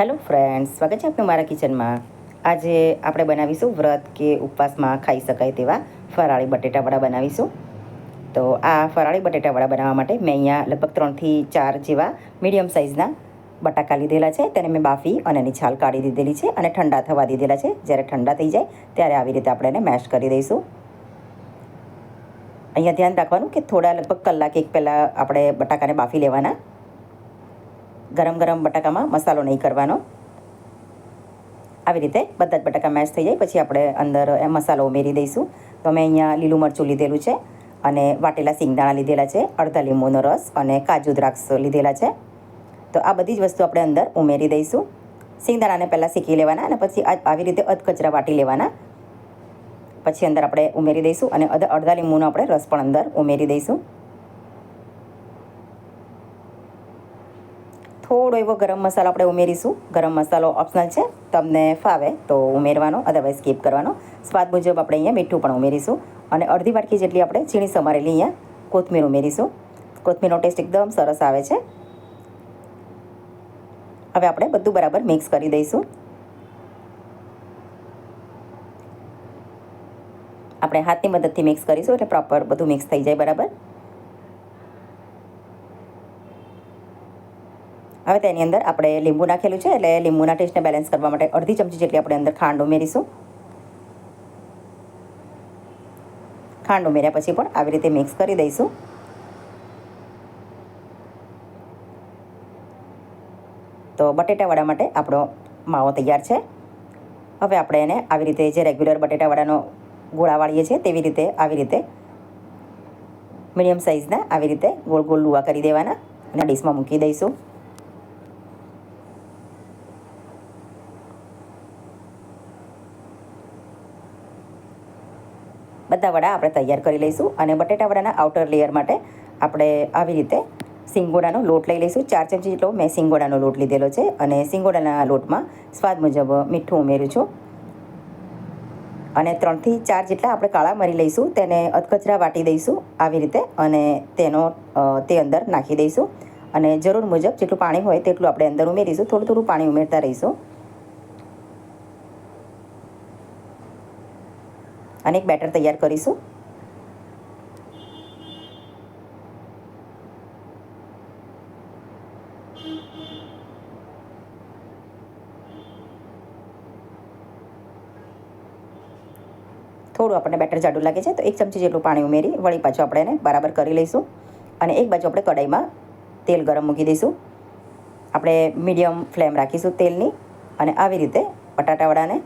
Hello friends સ્વાગત છે આપનું મારા કિચનમાં. આજે આપણે બનાવીશું વ્રત કે ઉપવાસમાં ખાઈ શકાય તેવા ફરાળી બટેટાવડા બનાવીશું. તો આ ફરાળી બટેટાવડા બનાવવા માટે મેં અહીંયા લગભગ ત્રણથી ચાર જેવા મીડિયમ સાઇઝના બટાકા લીધેલા છે. તેને મેં બાફી અને એની છાલ કાઢી દીધેલી છે અને ઠંડા થવા દીધેલા છે. જ્યારે ઠંડા થઈ જાય ત્યારે આવી રીતે આપણે એને મેશ કરી દઈશું. અહીંયા ધ્યાન રાખવાનું કે થોડા લગભગ કલાક એક પહેલાં આપણે બટાકાને બાફી લેવાના. ગરમ ગરમ બટાકામાં મસાલો નહીં કરવાનો. આવી રીતે બધા જ બટાકા મેશ થઈ જાય. પછી આપણે અંદર મસાલો ઉમેરી દઈશું. તો મેં અહીંયા લીલું મરચું લીધેલું છે અને વાટેલા સિંગદાણા લીધેલા છે, અડધા લીંબુનો રસ અને કાજુ દ્રાક્ષ લીધેલા છે. તો આ બધી જ વસ્તુ આપણે અંદર ઉમેરી દઈશું. સિંગદાણાને પહેલાં શેકી લેવાના અને પછી આવી રીતે અધકચરા વાટી લેવાના. પછી અંદર આપણે ઉમેરી દઈશું અને અડધા લીંબુનો આપણે રસ પણ અંદર ઉમેરી દઈશું. થોડો એવો ગરમ મસાલો આપણે ઉમેરીશું. ગરમ મસાલો ઓપ્શનલ છે. તમને ફાવે તો ઉમેરવાનો અદરવાઇઝ સ્કીપ કરવાનો. સ્વાદ મુજબ આપણે અહીંયા મીઠું પણ ઉમેરીશું. અને અડધી વાટકી જેટલી આપણે ઝીણી સમારેલી અહીંયા કોથમીર ઉમેરીશું. કોથમીરનો ટેસ્ટ એકદમ સરસ આવે છે. હવે આપણે બધું બરાબર મિક્સ કરી દઈશું. આપણે હાથની મદદથી મિક્સ કરીશું એટલે પ્રોપર બધું મિક્સ થઈ જાય બરાબર. હવે તેની અંદર આપણે લીંબુ નાખેલું છે એટલે લીંબુના ટેસ્ટને બેલેન્સ કરવા માટે અડધી ચમચી જેટલી આપણે અંદર ખાંડ ઉમેરીશું. ખાંડ ઉમેર્યા પછી પણ આવી રીતે મિક્સ કરી દઈશું. તો બટેટાવડા માટે આપણો માવો તૈયાર છે. હવે આપણે એને આવી રીતે જે રેગ્યુલર બટેટાવડાનો ગોળા વાળીએ છીએ તેવી રીતે આવી રીતે મીડિયમ સાઇઝના આવી રીતે ગોળ ગોળ લુવા કરી દેવાના અને ડીશમાં મૂકી દઈશું. બધા વડા આપણે તૈયાર કરી લઈશું અને બટેટા વડાના આઉટર લેયર માટે આપણે આવી રીતે સિંગોડાનો લોટ લઈ લઈશું. ચાર ચમચી જેટલો મેં સિંગોડાનો લોટ લીધેલો છે અને સિંગોડાના લોટમાં સ્વાદ મુજબ મીઠું ઉમેરું છું. અને ત્રણથી ચાર જેટલા આપણે કાળા મરી લઈશું, તેને અધકચરા વાટી દઈશું આવી રીતે અને તેનો તે અંદર નાખી દઈશું. અને જરૂર મુજબ જેટલું પાણી હોય તેટલું આપણે અંદર ઉમેરીશું. થોડું થોડું પાણી ઉમેરતા રહીશું. અને એક બેટર તૈયાર કરીશું. થોડું આપણને બેટર જાડું લાગે છે, તો એક ચમચી જેટલું પાણી ઉમેરી વળી પાછું આપણે એને બરાબર કરી લઈશું. અને એક બાજુ આપણે કઢાઈમાં તેલ ગરમ મૂકી દઈશું. આપણે મીડિયમ ફ્લેમ રાખીશું તેલની અને આવી રીતે બટાટાવડાને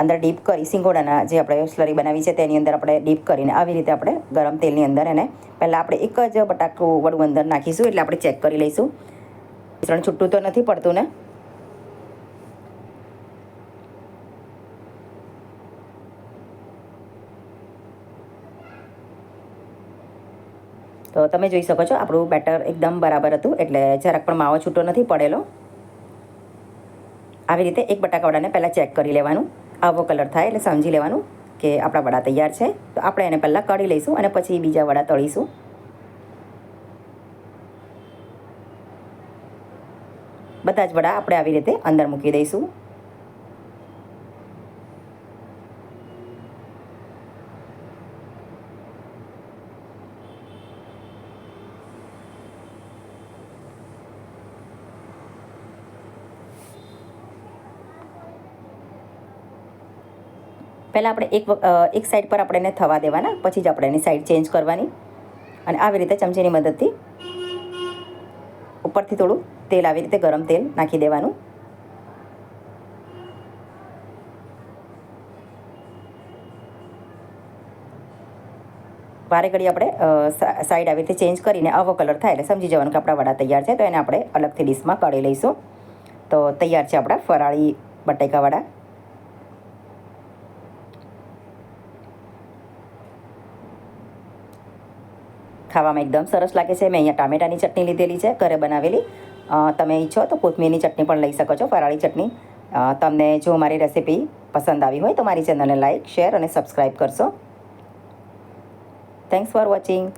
અંદર ડીપ કરી સિંગોડાના જે આપણે સ્લરી બનાવી છે, તેની અંદર આપણે ડીપ કરીને આવી રીતે આપણે ગરમ તેલની અંદર એને પહેલાં આપણે એક જ બટાકું વડું અંદર નાખીશું, એટલે આપણે ચેક કરી લઈશું. મિશ્રણ છૂટું તો નથી પડતું ને? તો તમે જોઈ શકો છો, આપણું બેટર એકદમ બરાબર હતું, એટલે જરાક પણ માવો છૂટો નથી પડેલો. આવી રીતે એક બટાકાવડાને પહેલાં ચેક કરી લેવાનું. આવો કલર થાય એટલે સમજી લેવાનું કે આપણા વડા તૈયાર છે. તો આપણે એને પહેલાં કાઢી લઈશું અને પછી બીજા વડા તળીશું. બધા જ વડા આપણે આવી રીતે અંદર મૂકી દઈશું. પહેલાં આપણે એક એક સાઈડ પર આપણે એને થવા દેવાના, પછી જ આપણે એની સાઈડ ચેન્જ કરવાની. અને આવી રીતે ચમચીની મદદથી ઉપરથી થોડું તેલ આવી રીતે ગરમ તેલ નાખી દેવાનું. વારે ઘડી આપણે સાઈડ આવી રીતે ચેન્જ કરીને આવો કલર થાય એટલે સમજી જવાનું કે આપણા વડા તૈયાર છે, તો એને આપણે અલગથી ડીશમાં કાઢી લઈશું. તો તૈયાર છે આપણા ફરાળી બટેકા ખાવામાં એકદમ સરસ લાગે છે. મેં અહીંયા ટામેટાની ચટણી લીધેલી છે, ઘરે બનાવેલી. તમે ઈચ્છો તો કોથમીરની ચટણી પણ લઈ શકો છો, ફરાળી ચટણી. તમને જો મારી રેસીપી પસંદ આવી હોય તો મારી ચેનલને લાઇક શેર અને સબસ્ક્રાઈબ કરશો. Thanks for watching